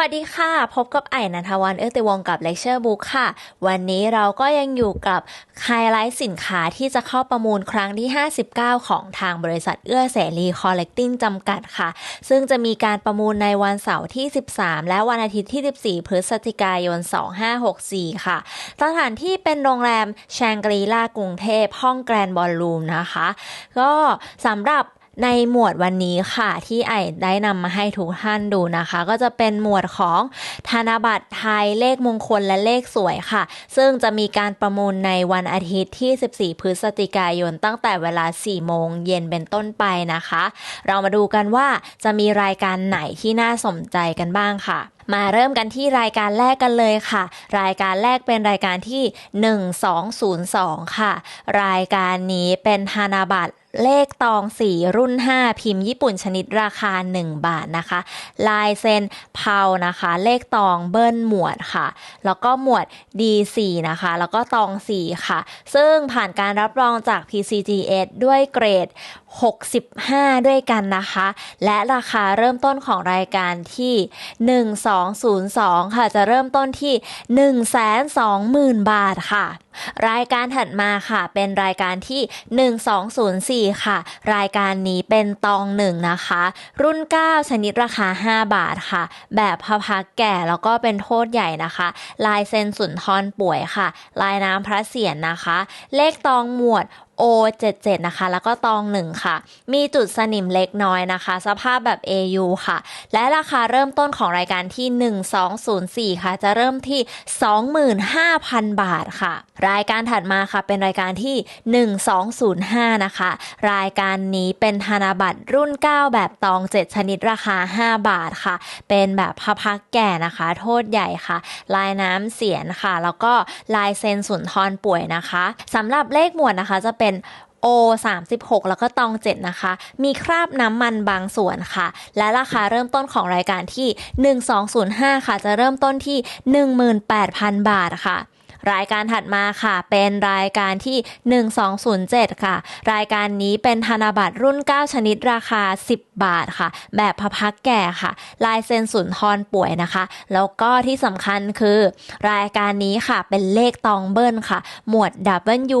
วัสดีค่ะ พบกับไอ่นันทวันเอื้อติวงกับเลคเชอร์บุ๊กค่ะ วันนี้เราก็ยังอยู่กับไฮไลท์สินค้าที่จะเข้าประมูลครั้งที่ 59 ของทางบริษัทเอื้อเสรีคอลเลกติ้งจำกัดค่ะ ซึ่งจะมีการประมูลในวันเสาร์ที่ 13 และวันอาทิตย์ที่ 14 พฤศจิกายน 2564 ค่ะ สถานที่เป็นโรงแรมแชงกรีลากรุงเทพห้องแกรนด์บอลลูมนะคะ ก็สำหรับ ในหมวดวันนี้ค่ะที่ไอได้นำมาให้ทุกท่านดูนะคะ ก็จะเป็นหมวดของธนบัตรไทยเลขมงคลและเลขสวยค่ะ ซึ่งจะมีการประมูลในวันอาทิตย์ที่ 14 พฤศจิกายนตั้งแต่เวลา 4 โมงเย็นเป็นต้นไปนะคะ เรามาดูกันว่าจะมีรายการไหนที่น่าสนใจกันบ้างค่ะมาเริ่มกันที่รายการแรกกันเลยค่ะ รายการแรกเป็นรายการที่ 1202 ค่ะ รายการนี้เป็นธนบัตร เลขตอง4รุ่น 5 พิมพ์ญี่ปุ่นชนิดราคา 1 บาทนะคะ ลายเซ็นเพานะคะ เลขตองเบิ้ลหมวดค่ะ แล้วก็หมวด D4 นะคะ แล้วก็ตอง4ค่ะ ซึ่งผ่านการรับรองจาก PCGS ด้วยเกรด 65 ด้วยกันนะคะ และราคาเริ่มต้นของรายการที่ 1202 ค่ะ จะเริ่มต้นที่ 120,000 บาทค่ะ รายการถัดมาค่ะ เป็นรายการที่ 1204ค่ะ รายการนี้เป็นตองหนึ่งนะคะ รุ่น 9 ชนิดราคา 5 บาทค่ะ แบบพระพักแก่แล้วก็เป็นโทษใหญ่นะคะ ลายเซ็นสุนทรป่วยค่ะ ลายน้ำพระเสียรนะคะ เลขตองหมวด O77 นะคะ แล้วก็ตองหนึ่งค่ะ มีจุดสนิมเล็กน้อยนะคะ สภาพแบบ AU ค่ะ และราคาเริ่มต้นของรายการที่ 1204 ค่ะ จะเริ่มที่ 25,000 บาทค่ะ รายการถัดมาค่ะ เป็นรายการที่ 1205 นะคะ รายการนี้เป็นธนบัตรรุ่น 9 แบบตอง 7 ชนิดราคา 5 บาทค่ะ เป็นแบบพะพักแก่นะคะ โทษใหญ่ค่ะ ลายน้ำเสียนค่ะ แล้วก็ลายเซ็นสุนทรป่วยนะคะสำหรับเลขหมวดนะคะจะเป็น O 36 แล้วก็ตอง 7 นะคะ มีคราบน้ำมันบางส่วนค่ะ และราคาเริ่มต้นของรายการที่ 1205 ค่ะ จะเริ่มต้นที่ 18,000 บาทค่ะ รายการถัดมาค่ะ เป็นรายการที่ 1207 ค่ะ รายการนี้เป็นธนบัตรรุ่น 9 ชนิดราคา 10 บาทค่ะ แบบพระพักแก่ค่ะ ลายเซ็นสุนทรป่วยนะคะ แล้วก็ที่สำคัญคือ รายการนี้ค่ะเป็นเลขตองเบิ้ลค่ะ หมวด W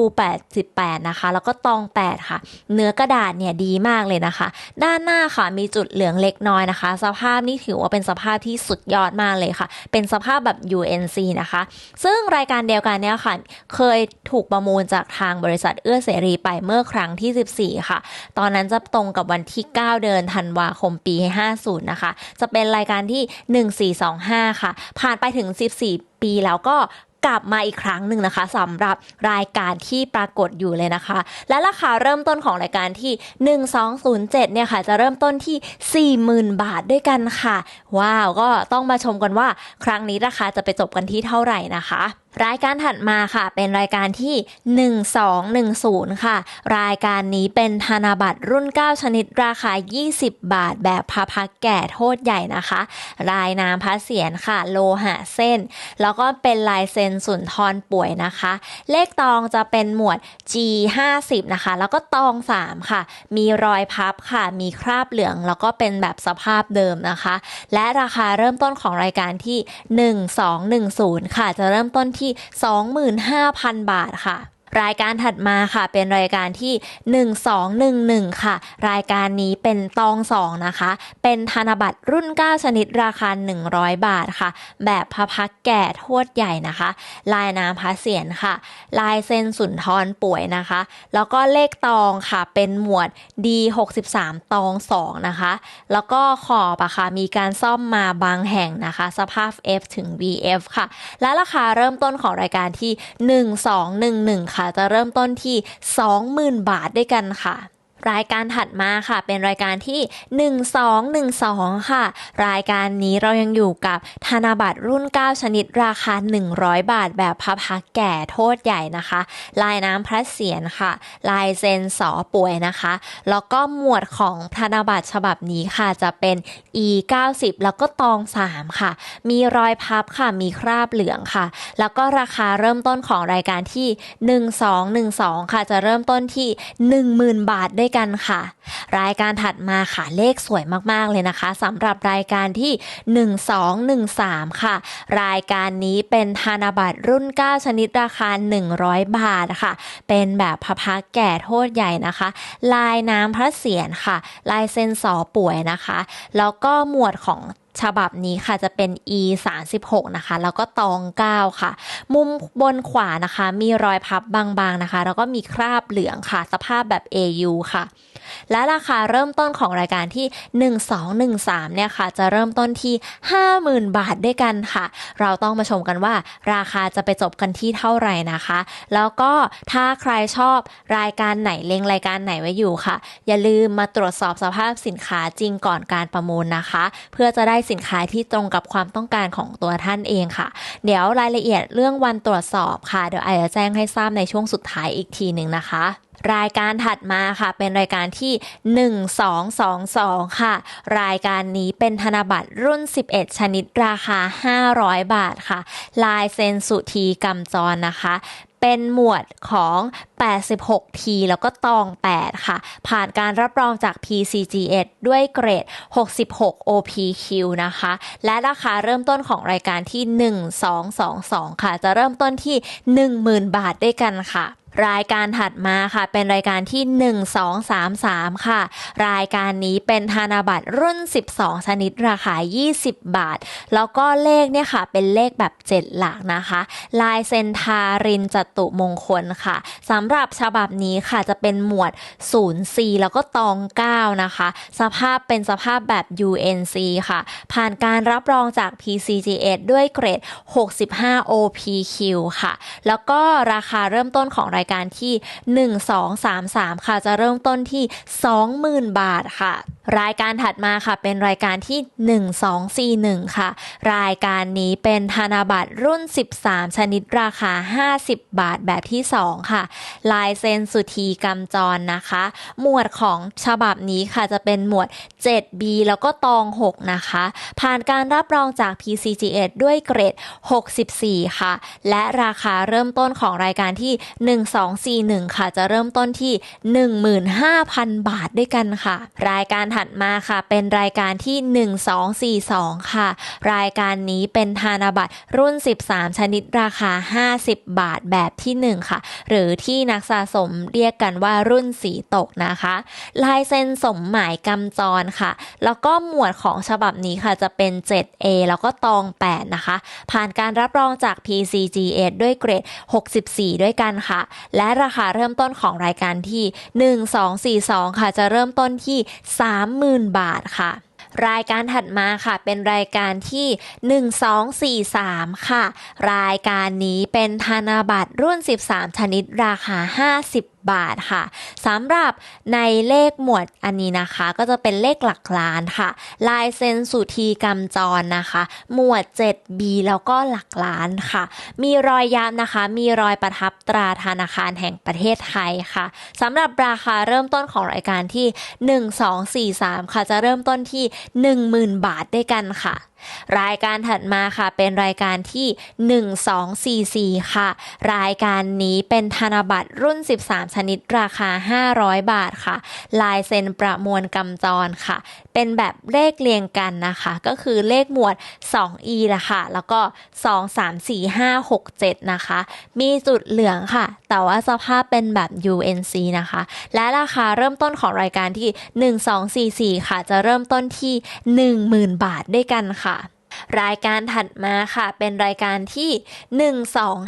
88นะคะ แล้วก็ตอง 8 ค่ะ เนื้อกระดาษเนี่ยดีมากเลยนะคะ ด้านหน้าค่ะมีจุดเหลืองเล็กน้อยนะคะ สภาพนี่ถือว่าเป็นสภาพที่สุดยอดมากเลยค่ะ เป็นสภาพแบบ UNC นะคะ ซึ่งรายการเดียวกันเนี่ยค่ะ เคยถูกประมูลจากทางบริษัทเอื้อเสรีไปเมื่อครั้งที่ 14 ค่ะ ตอนนั้นจะตรงกับวันที่ 9 เดือนธันวาคมปี 50 นะคะ จะเป็นรายการที่ 1425 ค่ะ ผ่านไปถึง 14 ปีแล้วก็กลับมาอีกครั้งหนึ่งนะคะสำหรับรายการที่ปรากฏอยู่เลยนะคะ และราคาเริ่มต้นของรายการที่ 1207 เนี่ยค่ะ จะเริ่มต้นที่ 40,000 บาทด้วยกันค่ะ ว้าว ก็ต้องมาชมกันว่า ครั้งนี้ราคาจะไปจบกันที่เท่าไหร่นะคะ รายการถัดมาค่ะ เป็นรายการที่ 1210 ค่ะ รายการนี้เป็นธนบัตรรุ่น 9 ชนิดราคา 20 บาท แบบพระพักแก่โทษใหญ่นะคะ ลายน้ำพระเศียรค่ะ โลหะเส้น แล้วก็เป็นลายเซ็นสุนทรป่วยนะคะ เลขตองจะเป็นหมวด G 50นะคะ แล้วก็ตอง 3 ค่ะ มีรอยพับค่ะ มีคราบเหลือง แล้วก็เป็นแบบสภาพเดิมนะคะ และราคาเริ่มต้นของรายการที่ 1210 ค่ะ จะเริ่มต้นที่ที่ 25,000 บาทค่ะ รายการถัดมาค่ะ เป็นรายการที่ 1211 ค่ะ รายการนี้เป็นตองสองนะคะ เป็นธนบัตรรุ่น 9 ชนิดราคา 100 บาทค่ะ แบบพระพักแก่โทษใหญ่นะคะ ลายน้ำพระเศียรค่ะ ลายเซ็นสุนทรป่วยนะคะ แล้วก็เลขตองค่ะ เป็นหมวด D63 ตอง2นะคะ แล้วก็ขอบอะค่ะ มีการซ่อมมาบางแห่งนะคะ สภาพ F ถึง VF ค่ะ และราคาเริ่มต้นของรายการที่ 1211 ค่ะจะเริ่มต้นที่ 20,000 บาทด้วยกันค่ะ รายการถัดมาค่ะ เป็นรายการที่ 1212 ค่ะ รายการนี้เรายังอยู่กับธนบัตรรุ่น 9 ชนิดราคา 100 บาท แบบพระพักแก่โทษใหญ่นะคะ ลายน้ำพระเศียรค่ะ ลายเซ็นสอป่วยนะคะ แล้วก็หมวดของธนบัตรฉบับนี้ค่ะจะเป็น E 90แล้วก็ตอง 3 ค่ะ มีรอยพับค่ะ มีคราบเหลืองค่ะ แล้วก็ราคาเริ่มต้นของรายการที่ 1212 ค่ะ จะเริ่มต้นที่ 10,000 บาทด้วยกันค่ะ รายการถัดมาค่ะเลขสวยมากๆเลยนะคะสำหรับรายการที่ 1213 ค่ะ รายการนี้เป็นธนบัตรรุ่น 9 ชนิดราคา 100 บาทค่ะ เป็นแบบพะพักแก่โทษใหญ่นะคะ ลายน้ำพระเศียรค่ะ ลายเส้นสอป่วยนะคะ แล้วก็หมวดของ ฉบับนี้ค่ะจะเป็น e 3 6นะคะ แล้วก็ตอง 9 ค่ะ มุมบนขวานะคะ มีรอยพับบางๆนะคะ แล้วก็มีคราบเหลืองค่ะ สภาพแบบ AU ค่ะ และราคาเริ่มต้นของรายการที่ 1213 เนี่ยค่ะ จะเริ่มต้นที่ 50,000 บาทด้วยกันค่ะ เราต้องมาชมกันว่า ราคาจะไปจบกันที่เท่าไหร่นะคะ แล้วก็ถ้าใครชอบรายการไหนเล็งรายการไหนไว้อยู่ค่ะ อย่าลืมมาตรวจสอบสภาพสินค้าจริงก่อนการประมูลนะคะ เพื่อจะได้สินค้าที่ตรงกับความต้องการของตัวท่านเองค่ะ เดี๋ยวรายละเอียดเรื่องวันตรวจสอบค่ะ เดี๋ยวไอจะแจ้งให้ทราบในช่วงสุดท้ายอีกทีหนึ่งนะคะ รายการถัดมาค่ะ เป็นรายการที่ 1222 ค่ะ รายการนี้เป็นธนบัตรรุ่น 11 ชนิดราคา 500 บาทค่ะ ลายเซ็นสุธีกำจรนะคะเป็นหมวดของ 86ทีแล้วก็ตอง 8 ค่ะ ผ่านการรับรองจาก PCGS ด้วยเกรด 66 OPQ นะคะ และราคาเริ่มต้นของรายการที่ 1222 ค่ะ จะเริ่มต้นที่ 10,000 บาทด้วยกันค่ะ รายการถัดมาค่ะ เป็นรายการที่ 1233 ค่ะ รายการนี้เป็นธนบัตรรุ่น 12 ชนิดราคา 20 บาท แล้วก็เลขเนี่ยค่ะ เป็นเลขแบบ 7 หลักนะคะ ลายเซนทารินจตุมงคลค่ะสำหรับฉบับนี้ค่ะจะเป็นหมวด 04 แล้วก็ตอง 9 นะคะ สภาพเป็นสภาพแบบ UNC ค่ะ ผ่านการรับรองจาก PCGS ด้วยเกรด 65 OPQ ค่ะ แล้วก็ราคาเริ่มต้นของรายายการที่ 1233 ค่ะ จะเริ่มต้นที่ 20,000 บาทค่ะ รายการถัดมาค่ะ เป็นรายการที่ 1241 ค่ะ รายการนี้เป็นธนบัตรรุ่น 13 ชนิดราคา 50 บาทแบบที่ 2 ค่ะ ลายเซ็นสุธีกำจรนะคะ หมวดของฉบับนี้ค่ะจะเป็นหมวด 7B แล้วก็ตอง 6 นะคะ ผ่านการรับรองจาก PCGS ด้วยเกรด 64 ค่ะ และราคาเริ่มต้นของรายการที่1241 ค่ะ จะเริ่มต้นที่ 15,000 บาทด้วยกันค่ะ รายการถัดมาค่ะ เป็นรายการที่ 1242 ค่ะ รายการนี้เป็นธนบัตรรุ่น 13 ชนิดราคา 50 บาทแบบที่ 1 ค่ะ หรือที่นักสะสมเรียกกันว่ารุ่นสีตกนะคะ ลายเซ็นสมหมายกำจรค่ะ แล้วก็หมวดของฉบับนี้ค่ะจะเป็น 7A แล้วก็ตอง 8 นะคะ ผ่านการรับรองจาก PCGS ด้วยเกรด 64 ด้วยกันค่ะและราคาเริ่มต้นของรายการที่ 1242 ค่ะ จะเริ่มต้นที่ 30,000 บาทค่ะรายการถัดมาค่ะเป็นรายการที่ 1243 ค่ะ รายการนี้เป็นธนบัตรรุ่น 13 ชนิดราคา 50 บาทค่ะสำหรับในเลขหมวดอันนี้นะคะ ก็จะเป็นเลขหลักล้านค่ะ ลายเซ็นสุธีกำจรนะคะ หมวด 7B แล้วก็หลักล้านค่ะ มีรอยย้ำนะคะ มีรอยประทับตราธนาคารแห่งประเทศไทยค่ะสำหรับราคาเริ่มต้นของรายการที่ 1243 ค่ะ จะเริ่มต้นที่ 10,000 บาทด้วยกันค่ะ รายการถัดมาค่ะ เป็นรายการที่ 1244 ค่ะ รายการนี้เป็นธนบัตรรุ่น 13 ชนิดราคา 500 บาทค่ะ ลายเซ็นประมวลกำจรค่ะ เป็นแบบเลขเรียงกันนะคะ ก็คือเลขหมวด 2e ละค่ะ แล้วก็ 2 3 4 5 6 7 นะคะ มีจุดเหลืองค่ะ แต่ว่าสภาพเป็นแบบ UNC นะคะ และราคาเริ่มต้นของรายการที่ 1244 ค่ะ จะเริ่มต้นที่ 10,000 บาทด้วยกันค่ะ รายการถัดมาค่ะ เป็นรายการที่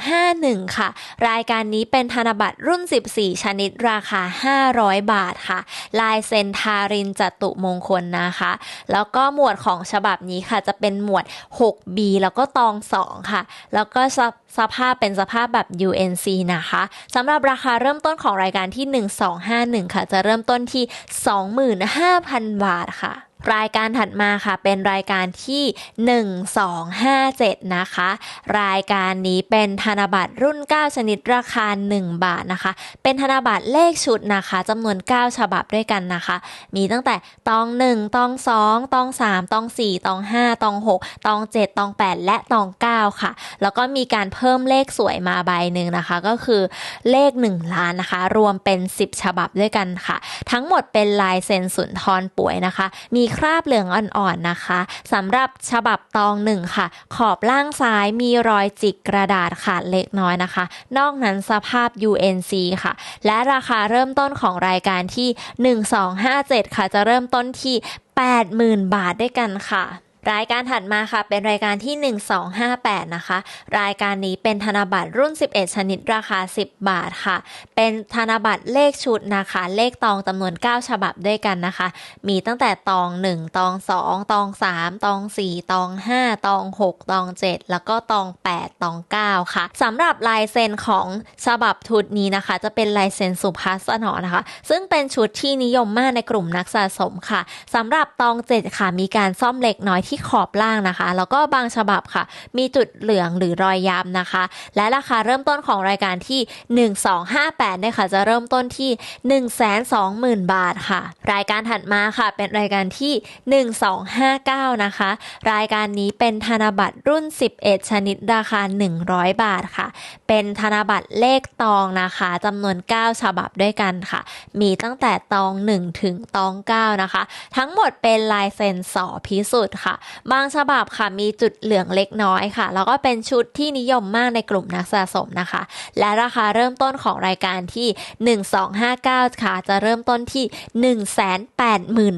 1251 ค่ะ รายการนี้เป็นธนบัตรรุ่น 14 ชนิดราคา 500 บาทค่ะ ลายเซ็นทารินจตุมงคลนะคะ แล้วก็หมวดของฉบับนี้ค่ะ จะเป็นหมวด 6B แล้วก็ตอง 2 ค่ะ แล้วก็สสภาพเป็นสภาพแบบ UNC นะคะสำหรับราคาเริ่มต้นของรายการที่ 1251 ค่ะ จะเริ่มต้นที่ 25,000 บาทค่ะ รายการถัดมาค่ะ เป็นรายการที่ 1257 นะคะ รายการนี้เป็นธนบัตรรุ่น 9 ชนิดราคา 1 บาทนะคะ เป็นธนบัตรเลขชุดนะคะจำนวน 9 ฉบับด้วยกันนะคะ มีตั้งแต่ตอง 1 ตอง 2 ตอง 3 ตอง 4 ตอง 5 ตอง 6 ตอง 7 ตอง 8 และตอง 9 ค่ะ แล้วก็มีการเพิ่มเลขสวยมาใบหนึ่งนะคะ ก็คือเลข 1 ล้านนะคะ รวมเป็น 10 ฉบับด้วยกันค่ะ ทั้งหมดเป็นลายเซ็นสุนทรป่วยนะคะ มีคราบเหลืองอ่อนๆนะคะสำหรับฉบับตองหนึ่งค่ะ ขอบล่างซ้ายมีรอยจิกกระดาษขาดเล็กน้อยนะคะ นอกนั้นสภาพ UNC ค่ะ และราคาเริ่มต้นของรายการที่ 1257 ค่ะ จะเริ่มต้นที่ 80,000 บาทด้วยกันค่ะ รายการถัดมาค่ะ เป็นรายการที่ 1258 นะคะ รายการนี้เป็นธนบัตรรุ่น 11 ชนิดราคา 10 บาทค่ะ เป็นธนบัตรเลขชุดนะคะ เลขตองจำนวน 9 ฉบับด้วยกันนะคะ มีตั้งแต่ตอง 1 ตอง 2 ตอง 3 ตอง 4 ตอง 5 ตอง 6 ตอง 7 แล้วก็ตอง 8 ตอง 9 ค่ะสำหรับลายเซ็นของฉบับชุดนี้นะคะ จะเป็นลายเซ็นสุภัสสนอนะคะ ซึ่งเป็นชุดที่นิยมมากในกลุ่มนักสะสมค่ะสำหรับตอง 7 ค่ะ มีการซ่อมเล็กน้อยที่ขอบล่างนะคะ แล้วก็บางฉบับค่ะ มีจุดเหลืองหรือรอยย้ำนะคะ และราคาเริ่มต้นของรายการที่ 1258เนี่ยค่ะจะเริ่มต้นที่ 120,000 บาทค่ะ รายการถัดมาค่ะ เป็นรายการที่ 1259 นะคะ รายการนี้เป็นธนบัตรรุ่น 11 ชนิดราคา 100 บาทค่ะ เป็นธนบัตรเลขตองนะคะจำนวน 9 ฉบับด้วยกันค่ะ มีตั้งแต่ตอง 1 ถึงตอง 9 นะคะ ทั้งหมดเป็นลายเซ็นสอพิสุทธิ์ค่ะบางฉบับค่ะมีจุดเหลืองเล็กน้อยค่ะ แล้วก็เป็นชุดที่นิยมมากในกลุ่มนักสะสมนะคะ และราคาเริ่มต้นของรายการที่ 1259 ค่ะ จะเริ่มต้นที่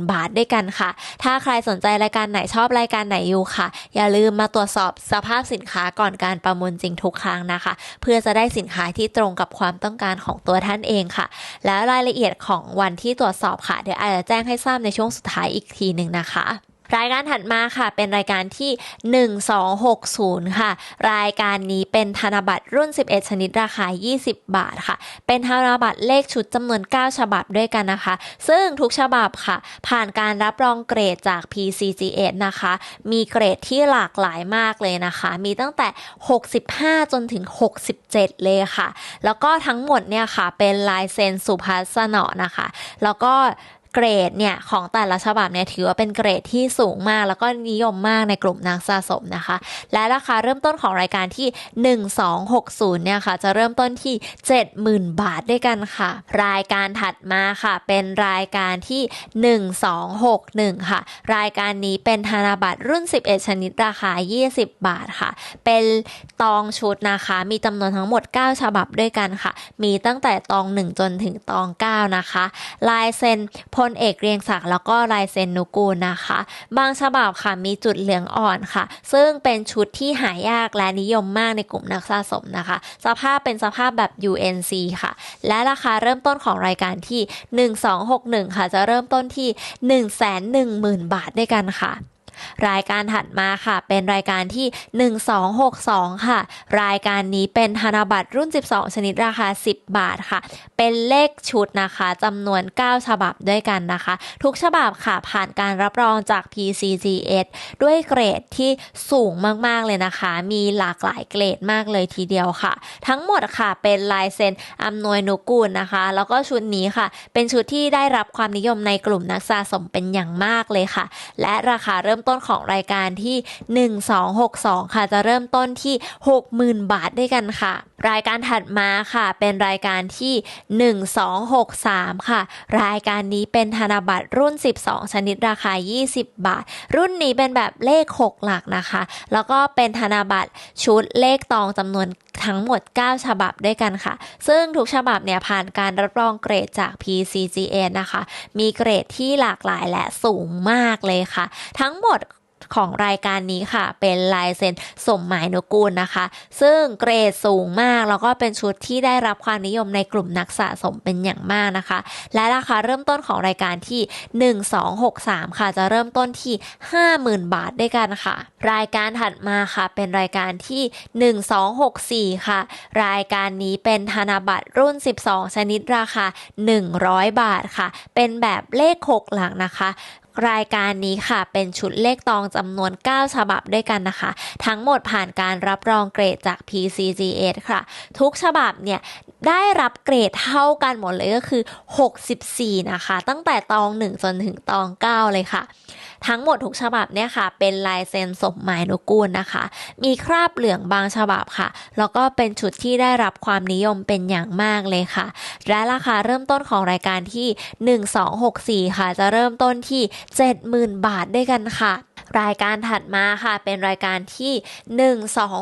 180,000 บาทด้วยกันค่ะ ถ้าใครสนใจรายการไหนชอบรายการไหนอยู่ค่ะ อย่าลืมมาตรวจสอบสภาพสินค้าก่อนการประมูลจริงทุกครั้งนะคะ เพื่อจะได้สินค้าที่ตรงกับความต้องการของตัวท่านเองค่ะ แล้วรายละเอียดของวันที่ตรวจสอบค่ะ เดี๋ยวอาจจะแจ้งให้ทราบในช่วงสุดท้ายอีกทีหนึ่งนะคะ รายการถัดมาค่ะ เป็นรายการที่ 1260 ค่ะ รายการนี้เป็นธนบัตรรุ่น 11 ชนิดราคา 20 บาทค่ะ เป็นธนบัตรเลขชุดจำนวน 9 ฉบับด้วยกันนะคะ ซึ่งทุกฉบับค่ะ ผ่านการรับรองเกรดจาก PCGS นะคะ มีเกรดที่หลากหลายมากเลยนะคะ มีตั้งแต่ 65 จนถึง 67 เลยค่ะ แล้วก็ทั้งหมดเนี่ยค่ะ เป็นลายเซ็นสุภัสสนอนะคะ แล้วก็ เกรดเนี่ยของแต่ละฉบับเนี่ยถือว่าเป็นเกรดที่สูงมาก แล้วก็นิยมมากในกลุ่มนักสะสมนะคะ และราคาเริ่มต้นของรายการที่ 1260เนี่ยค่ะ จะเริ่มต้นที่ 70,000 บาทด้วยกันค่ะ รายการถัดมาค่ะ เป็นรายการที่ 1261 ค่ะ รายการนี้เป็นธนบัตรรุ่น 11 ชนิดราคา 20 บาทค่ะ เป็นตองชุดนะคะ มีจำนวนทั้งหมด 9 ฉบับด้วยกันค่ะ มีตั้งแต่ตอง 1 จนถึงตอง 9 นะคะ ลายเซ็นพลเอกเรียงศักดิ์แล้วก็ลายเซ็นนุกูลนะคะ บางฉบับค่ะมีจุดเหลืองอ่อนค่ะ ซึ่งเป็นชุดที่หายากและนิยมมากในกลุ่มนักสะสมนะคะ สภาพเป็นสภาพแบบ UNC ค่ะ และราคาเริ่มต้นของรายการที่ 1261 ค่ะ จะเริ่มต้นที่ 110,000 บาทด้วยกันค่ะ รายการถัดมาค่ะ เป็นรายการที่ 1262 ค่ะ รายการนี้เป็นธนบัตรรุ่น 12 ชนิดราคา 10 บาทค่ะ เป็นเลขชุดนะคะจำนวน 9 ฉบับด้วยกันนะคะ ทุกฉบับค่ะผ่านการรับรองจาก PCGS ด้วยเกรดที่สูงมากๆเลยนะคะ มีหลากหลายเกรดมากเลยทีเดียวค่ะ ทั้งหมดค่ะเป็นลายเซ็นอำนวยนุกูลนะคะ แล้วก็ชุดนี้ค่ะ เป็นชุดที่ได้รับความนิยมในกลุ่มนักสะสมเป็นอย่างมากเลยค่ะ และราคาเริ่มต้นของรายการที่ 1262 ค่ะ จะเริ่มต้นที่ 60,000 บาทด้วยกันค่ะ รายการถัดมาค่ะ เป็นรายการที่ 1263 ค่ะ รายการนี้เป็นธนบัตรรุ่น 12 ชนิดราคา 20 บาท รุ่นนี้เป็นแบบเลข 6 หลักนะคะ แล้วก็เป็นธนบัตรชุดเลขตองจำนวนทั้งหมด 9 ฉบับด้วยกันค่ะ ซึ่งทุกฉบับเนี่ยผ่านการรับรองเกรดจาก PCGA นะคะ มีเกรดที่หลากหลายและสูงมากเลยค่ะ ทั้งหมด ของรายการนี้ค่ะ เป็นลายเซ็นสมหมายนุกูลนะคะ ซึ่งเกรดสูงมากแล้วก็เป็นชุดที่ได้รับความนิยมในกลุ่มนักสะสมเป็นอย่างมากนะคะ และราคาเริ่มต้นของรายการที่ 1263 ค่ะ จะเริ่มต้นที่ 50,000 บาทด้วยกันค่ะ รายการถัดมาค่ะ เป็นรายการที่ 1264 ค่ะ รายการนี้เป็นธนบัตรรุ่น 12 ชนิดราคา 100 บาทค่ะ เป็นแบบเลข 6 หลักนะคะ รายการนี้ค่ะ เป็นชุดเลขตองจำนวน 9 ฉบับด้วยกันนะคะ ทั้งหมดผ่านการรับรองเกรดจาก PCGS ค่ะ ทุกฉบับเนี่ย ได้รับเกรดเท่ากันหมดเลยก็คือ 64 นะคะ ตั้งแต่ตอง 1 จนถึงตอง 9 เลยค่ะ ทั้งหมดทุกฉบับเนี่ยค่ะ เป็นลายเซ็นสมหมายนุกูลนะคะ มีคราบเหลืองบางฉบับค่ะ แล้วก็เป็นชุดที่ได้รับความนิยมเป็นอย่างมากเลยค่ะ และราคาเริ่มต้นของรายการที่ 1264 ค่ะ จะเริ่มต้นที่ 70,000 บาทด้วยกันค่ะ รายการถัดมาค่ะ เป็นรายการที่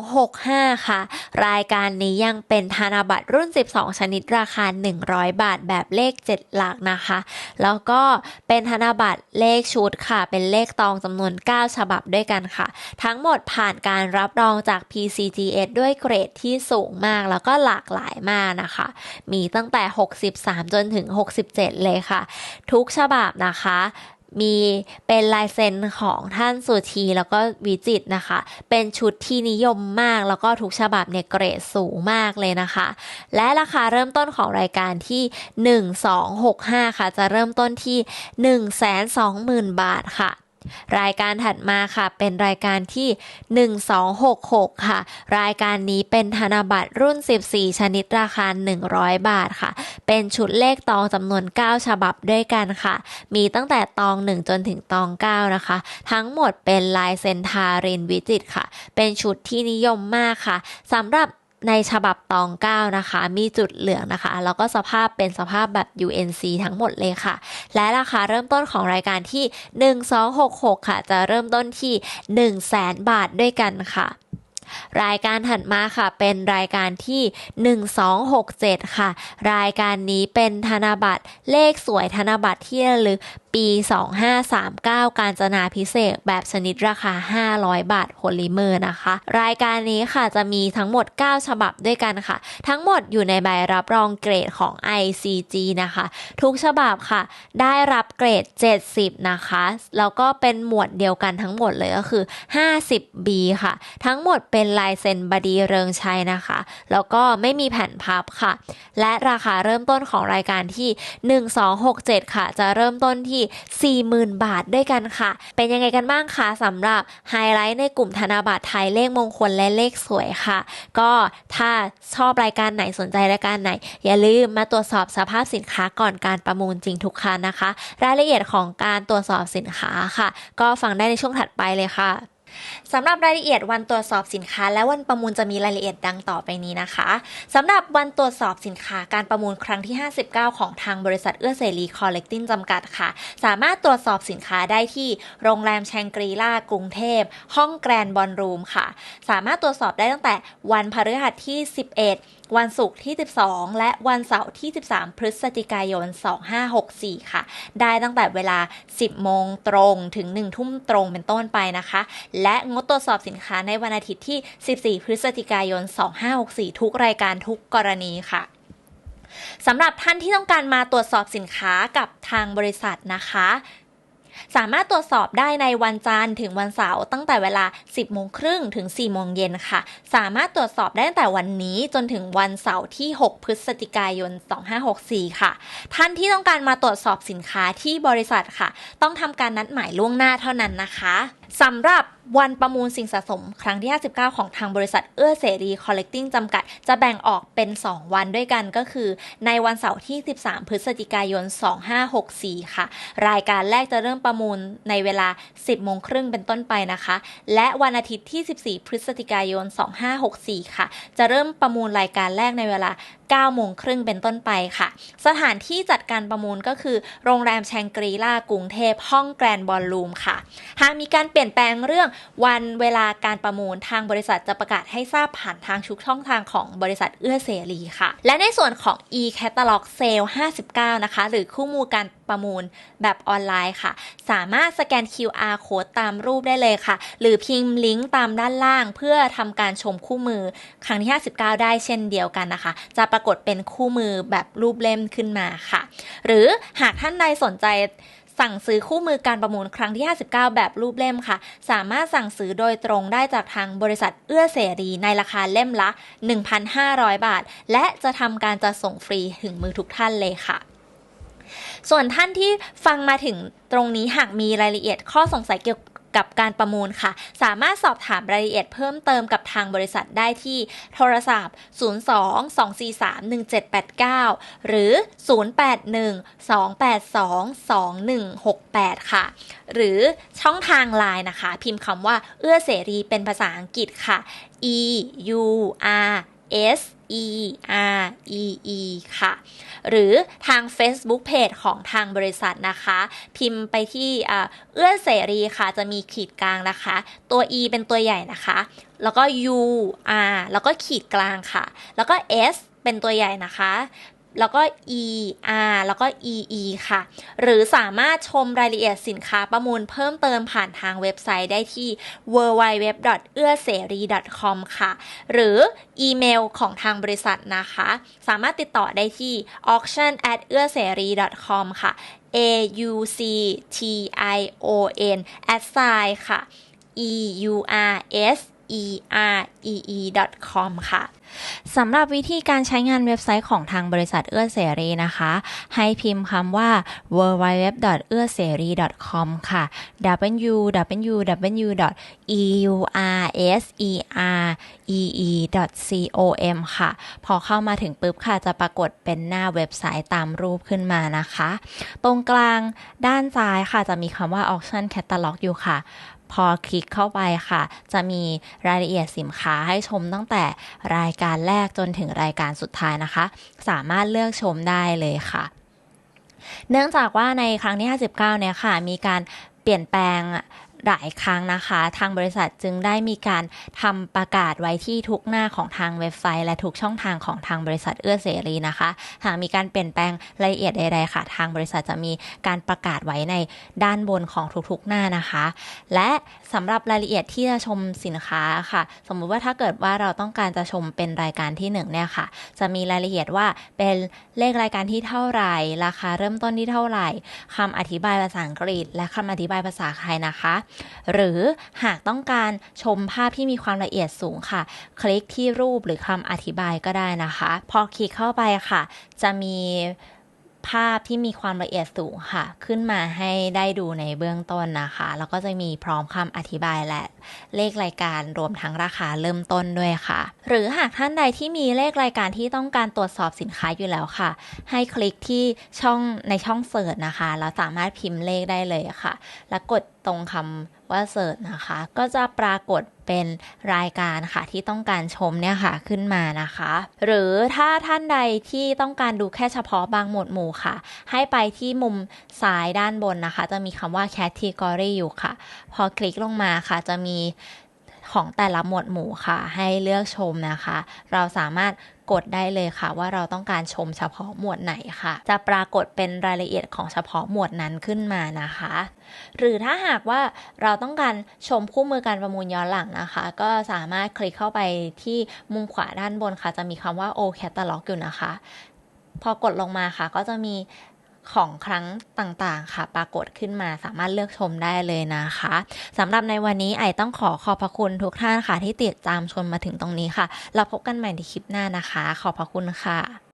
1265 ค่ะ รายการนี้ยังเป็นธนบัตรรุ่น 12 ชนิดราคา 100 บาทแบบเลข 7 หลักนะคะ แล้วก็เป็นธนบัตรเลขชุดค่ะ เป็นเลขตองจำนวน 9 ฉบับด้วยกันค่ะ ทั้งหมดผ่านการรับรองจาก PCGS ด้วยเกรดที่สูงมากแล้วก็หลากหลายมากนะคะ มีตั้งแต่ 63 จนถึง 67 เลยค่ะ ทุกฉบับนะคะ มีเป็นลายเซ็นของท่านสุธีแล้วก็วิจิตนะคะ เป็นชุดที่นิยมมากแล้วก็ทุกฉบับเนี่ยเกรดสูงมากเลยนะคะ และราคาเริ่มต้นของรายการที่ 1265 ค่ะ จะเริ่มต้นที่ 120,000 บาทค่ะ รายการถัดมาค่ะ เป็นรายการที่ 1266 ค่ะ รายการนี้เป็นธนบัตรรุ่น 14 ชนิดราคา 100 บาทค่ะ เป็นชุดเลขตองจำนวน 9 ฉบับด้วยกันค่ะ มีตั้งแต่ตอง 1 จนถึงตอง 9 นะคะ ทั้งหมดเป็นลายเซนทารินวิจิตค่ะ เป็นชุดที่นิยมมากค่ะสำหรับ ในฉบับตอง 9 นะคะ มีจุดเหลืองนะคะ แล้วก็สภาพเป็นสภาพแบบ UNC ทั้งหมดเลยค่ะ และราคาเริ่มต้นของรายการที่ 1266 ค่ะ จะเริ่มต้นที่ 1 0 0 0 0 0 บาทด้วยกันค่ะรายการถัดมาค่ะเป็นรายการที่ 1267 ค่ะ รายการนี้เป็นธนบัตรเลขสวยธนบัตรที่ระลึก ปี 2539 การจนาพิเศษแบบชนิดราคา 500 บาทโพลิเมอร์นะคะ รายการนี้ค่ะจะมีทั้งหมด 9 ฉบับด้วยกันค่ะ ทั้งหมดอยู่ในใบรับรองเกรดของ ICG นะคะ ทุกฉบับค่ะ ได้รับเกรด 70 นะคะ แล้วก็เป็นหมวดเดียวกันทั้งหมดเลยก็คือ 50B ค่ะ ทั้งหมดเป็นลายเซ็นบดีเริงชัยนะคะ แล้วก็ไม่มีแผ่นพับค่ะ และราคาเริ่มต้นของรายการที่ 1267 ค่ะ จะเริ่มต้นที่40,000 บาทด้วยกันค่ะ เป็นยังไงกันบ้างคะสำหรับไฮไลท์ในกลุ่มธนบัตรไทยเลขมงคลและเลขสวยค่ะ ก็ถ้าชอบรายการไหนสนใจรายการไหน อย่าลืมมาตรวจสอบสภาพสินค้าก่อนการประมูลจริงทุกคันนะคะ รายละเอียดของการตรวจสอบสินค้าค่ะ ก็ฟังได้ในช่วงถัดไปเลยค่ะ สำหรับรายละเอียดวันตรวจสอบสินค้า และวันประมูลจะมีรายละเอียดดังต่อไปนี้นะคะสำหรับวันตรวจสอบสินค้าการประมูลครั้งที่ 59 ของทางบริษัทเอื้อเสรีคอลเลกติ้งจำกัดค่ะ สามารถตรวจสอบสินค้าได้ที่โรงแรมแชงกรีล่ากรุงเทพ ห้องแกรนบอลรูมค่ะ สามารถตรวจสอบได้ตั้งแต่วันพฤหัสที่ 11วันศุกร์ที่ 12 และวันเสาร์ที่ 13 พฤศจิกายน 2564 ค่ะ ได้ตั้งแต่เวลา 10 โมงตรงถึง 1 ทุ่มตรงเป็นต้นไปนะคะ และงดตรวจสอบสินค้าในวันอาทิตย์ที่ 14 พฤศจิกายน 2564 ทุกรายการทุกกรณีค่ะสำหรับท่านที่ต้องการมาตรวจสอบสินค้ากับทางบริษัทนะคะ สามารถตรวจสอบได้ในวันจันทร์ถึงวันเสาร์ตั้งแต่เวลา 10โมงครึ่งถึง4โมงเย็นค่ะ สามารถตรวจสอบได้ตั้งแต่วันนี้จนถึงวันเสาร์ที่ 6 พฤศจิกายน 2564 ค่ะ ท่านที่ต้องการมาตรวจสอบสินค้าที่บริษัทค่ะ ต้องทำการนัดหมายล่วงหน้าเท่านั้นนะคะสำหรับวันประมูลสิ่งสะสมครั้งที่ 59 ของทางบริษัทเอื้อเสรีคอลเลกติ้งจำกัด จะแบ่งออกเป็น 2 วันด้วยกันก็คือ ในวันเสาร์ที่ 13 พฤศจิกายน 2564 ค่ะ รายการแรกจะเริ่มประมูลในเวลา 10 โมงครึ่งเป็นต้นไปนะคะ และวันอาทิตย์ที่ 14 พฤศจิกายน 2564 ค่ะ จะเริ่มประมูลรายการแรกในเวลา9โมงครึ่งเป็นต้นไปค่ะ สถานที่จัดการประมูลก็คือโรงแรมแชงกรีล่ากรุงเทพห้องแกรนบอลลูมค่ะ หากมีการเปลี่ยนแปลงเรื่องวันเวลาการประมูลทางบริษัทจะประกาศให้ทราบผ่านทางชุกช่องทางของบริษัทเอื้อเสรีค่ะ และในส่วนของ e-catalog sale 59 นะคะ หรือคู่มูลการ ประมูลแบบออนไลน์ค่ะ สามารถสแกน QR code ตามรูปได้เลยค่ะ หรือพิมพ์ลิงก์ตามด้านล่าง เพื่อทำการชมคู่มือครั้งที่ 59 ได้เช่นเดียวกันนะคะ จะปรากฏเป็นคู่มือแบบรูปเล่มขึ้นมาค่ะ หรือหากท่านใดสนใจสั่งซื้อคู่มือการประมูลครั้งที่ 59 แบบรูปเล่มค่ะ สามารถสั่งซื้อโดยตรงได้จากทางบริษัทเอื้อเสรีในราคาเล่มละ 1,500 บาท และจะทำการจัดส่งฟรีถึงมือทุกท่านเลยค่ะ ส่วนท่านที่ฟังมาถึงตรงนี้หากมีรายละเอียดข้อสงสัยเกี่ยวกับการประมูลค่ะ สามารถสอบถามรายละเอียดเพิ่มเติมกับทางบริษัทได้ที่โทรศัพท์ 02-243-1789 หรือ 081-282-2168 ค่ะ หรือช่องทางไลน์นะคะ พิมพ์คำว่าเอื้อเสรีเป็นภาษาอังกฤษค่ะ e u r s e r e e ค่ะ หรือทาง Facebook Page ของทางบริษัทนะคะ พิมพ์ไปที่เอื้อเสรีค่ะจะมีขีดกลางนะคะ ตัว e เป็นตัวใหญ่นะคะ แล้วก็ u r แล้วก็ขีดกลางค่ะ แล้วก็ s เป็นตัวใหญ่นะคะ แล้วก็ e r แล้วก็ e e ค่ะ หรือสามารถชมรายละเอียดสินค้าประมูลเพิ่มเติมผ่านทางเว็บไซต์ได้ที่ www. เอื้อเสรี .com ค่ะ หรืออีเมลของทางบริษัทนะคะ สามารถติดต่อได้ที่ auction at เอื้อเสรี .com ค่ะ a u c t i o n at sign ค่ะ e u r s e r e e com ค่ะสำหรับวิธีการใช้งานเว็บไซต์ของทางบริษัทเอื้อเสรีนะคะ ให้พิมพ์คำว่า w w w เอื้อเสรี .com ค่ะ www.urseree.com ค่ะ พอเข้ามาถึงปุ๊บค่ะ จะปรากฏเป็นหน้าเว็บไซต์ตามรูปขึ้นมานะคะ ตรงกลางด้านซ้ายค่ะจะมีคำว่า auction catalog อยู่ค่ะ พอคลิกเข้าไปค่ะ จะมีรายละเอียดสินค้าให้ชมตั้งแต่รายการแรกจนถึงรายการสุดท้ายนะคะ สามารถเลือกชมได้เลยค่ะ เนื่องจากว่าในครั้งที่ 59 เนี่ยค่ะ มีการเปลี่ยนแปลง หลายครั้งนะคะ ทางบริษัทจึงได้มีการทำประกาศไว้ที่ทุกหน้าของทางเว็บไซต์ และทุกช่องทางของทางบริษัทเอื้อเสรีนะคะ หากมีการเปลี่ยนแปลงรายละเอียดใดๆค่ะ ทางบริษัทจะมีการประกาศไว้ในด้านบนของทุกๆหน้านะคะ และสำหรับรายละเอียดที่จะชมสินค้าค่ะ สมมุติว่าถ้าเกิดว่าเราต้องการจะชมเป็นรายการที่1เนี่ยค่ะ จะมีรายละเอียดว่าเป็นเลขรายการที่เท่าไหร่ ราคาเริ่มต้นที่เท่าไหร่คำอธิบายภาษาอังกฤษ และคำอธิบายภาษาไทยนะคะหรือหากต้องการชมภาพที่มีความละเอียดสูงค่ะ คลิกที่รูปหรือคำอธิบายก็ได้นะคะ พอคลิกเข้าไปค่ะ จะมี ภาพที่มีความละเอียดสูงค่ะ ขึ้นมาให้ได้ดูในเบื้องต้นนะคะ แล้วก็จะมีพร้อมคำอธิบายและเลขรายการรวมทั้งราคาเริ่มต้นด้วยค่ะ หรือหากท่านใดที่มีเลขรายการที่ต้องการตรวจสอบสินค้าอยู่แล้วค่ะ ให้คลิกที่ช่องในช่องเสิร์ชนะคะ แล้วสามารถพิมพ์เลขได้เลยค่ะ แล้วกดตรงคำ ว่าเสิร์ชนะคะ ก็จะปรากฏเป็นรายการค่ะที่ต้องการชมเนี่ยค่ะขึ้นมานะคะ หรือถ้าท่านใดที่ต้องการดูแค่เฉพาะบางหมวดหมู่ค่ะ ให้ไปที่มุมซ้ายด้านบนนะคะ จะมีคำว่า category อยู่ค่ะ พอคลิกลงมาค่ะจะมี ของแต่ละหมวดหมู่ค่ะ ให้เลือกชมนะคะ เราสามารถกดได้เลยค่ะ ว่าเราต้องการชมเฉพาะหมวดไหนค่ะ จะปรากฏเป็นรายละเอียดของเฉพาะหมวดนั้นขึ้นมานะคะ หรือถ้าหากว่าเราต้องการชมคู่มือการประมูลย้อนหลังนะคะ ก็สามารถคลิกเข้าไปที่มุมขวาด้านบนค่ะ จะมีคำว่า O Catalog อยู่นะคะ พอกดลงมาค่ะก็จะมี ของครั้งต่างๆ ค่ะ ปรากฏขึ้นมาสามารถเลือกชมได้เลยนะคะสำหรับในวันนี้ไอต้องขอขอบพระคุณทุกท่านค่ะที่ติดตามชมมาถึงตรงนี้ค่ะ เราพบกันใหม่ในคลิปหน้านะคะ ขอบพระคุณค่ะ